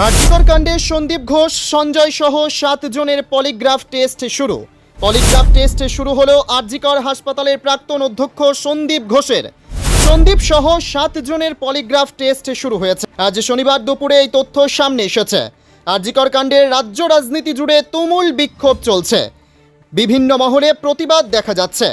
হার্জিকর কাণ্ডে সন্দীপ ঘোষ, সঞ্জয় সহ সাত জনের পলিগ্রাফ টেস্ট শুরু। পলিগ্রাফ টেস্ট শুরু হলো আরজিকর হাসপাতালের প্রাক্তন অধ্যক্ষ সন্দীপ ঘোষের। সন্দীপ সহ সাত জনের পলিগ্রাফ টেস্ট শুরু হয়েছে। আজ শনিবার দুপুরে এই তথ্য সামনে এসেছে। আরজিকর কাণ্ডের রাজ্য রাজনীতি জুড়ে তুমুল বিক্ষোভ চলছে। বিভিন্ন মহলে প্রতিবাদ দেখা যাচ্ছে।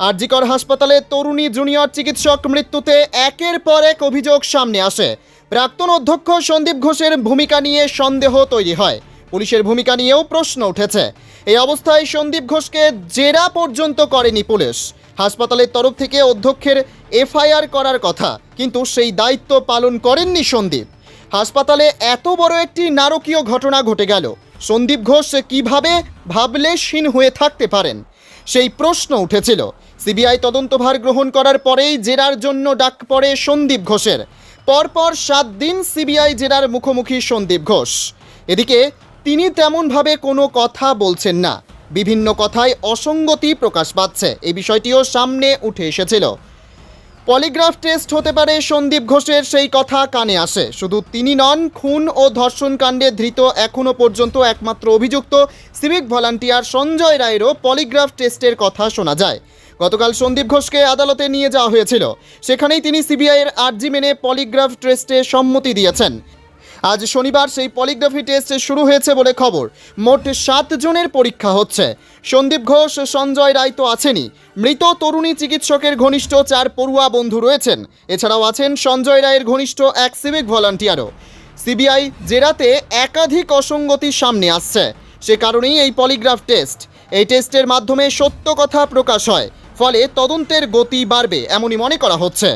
আরজিকর হাসপাতালে তরুণী জুনিয়র চিকিৎসক মৃত্যুতে একের পর এক অভিযোগ সামনে আসে। প্রাক্তন অধ্যক্ষ সন্দীপ ঘোষের ভূমিকা নিয়ে সন্দেহ তৈরি হয়। পুলিশের ভূমিকা নিয়েও প্রশ্ন উঠেছে। এই অবস্থায় সন্দীপ ঘোষকে জেরা পর্যন্ত করেনি পুলিশ। হাসপাতালের তরফ থেকে অধ্যক্ষের এফআইআর করার কথা, কিন্তু সেই দায়িত্ব পালন করেননি সন্দীপ। হাসপাতালে এত বড় একটি নারকীয় ঘটনা ঘটে গেল। সন্দীপ ঘোষ কীভাবে ভাবলেশহীন হয়ে থাকতে পারেন? সেই প্রশ্ন উঠেছিল। সিবিআই তদন্তভার গ্রহণ করার পরেই জেরার জন্য ডাক পড়ে সন্দীপ ঘোষের। পরপর সাত দিন সিবিআই জেরার মুখোমুখি সন্দীপ ঘোষ। এদিকে তিনি তেমনভাবে কোনো কথা বলছেন না। বিভিন্ন কথায় অসঙ্গতি প্রকাশ পাচ্ছে। এই বিষয়টিও সামনে উঠে এসেছিল। পলিগ্রাফ টেস্ট হতে পারে সন্দীপ ঘোষের সেই কথা কানে আসে। শুধু তিনি নন, খুন ও ধর্ষণ কাণ্ডে ধৃত এখনও পর্যন্ত একমাত্র অভিযুক্ত সিভিক ভলান্টিয়ার সঞ্জয় রায়েরও পলিগ্রাফ টেস্টের কথা শোনা যায়। গতকাল সন্দীপ ঘোষকে আদালতে নিয়ে যাওয়া হয়েছিল। সেখানেই তিনি সিবিআইয়ের আর্জি মেনে পলিগ্রাফ টেস্টে সম্মতি দিয়েছেন। আজ শনিবার সেই পলিগ্রাফি টেস্ট শুরু হয়েছে বলে খবর। মোট সাত জনের পরীক্ষা হচ্ছে। সন্দীপ ঘোষ, সঞ্জয় রায় তো আছেনই। মৃত তরুণী চিকিৎসকের ঘনিষ্ঠ চার পড়ুয়া বন্ধু রয়েছেন। এছাড়াও আছেন সঞ্জয় রায়ের ঘনিষ্ঠ এক সিভিক ভলান্টিয়ারও। সিবিআই জেরাতে একাধিক অসঙ্গতি সামনে আসছে। সে কারণেই এই পলিগ্রাফ টেস্ট। এই টেস্টের মাধ্যমে সত্য কথা প্রকাশ হয়। ফলে তদন্তের গতি বাড়বে এমনই মনে করা হচ্ছে।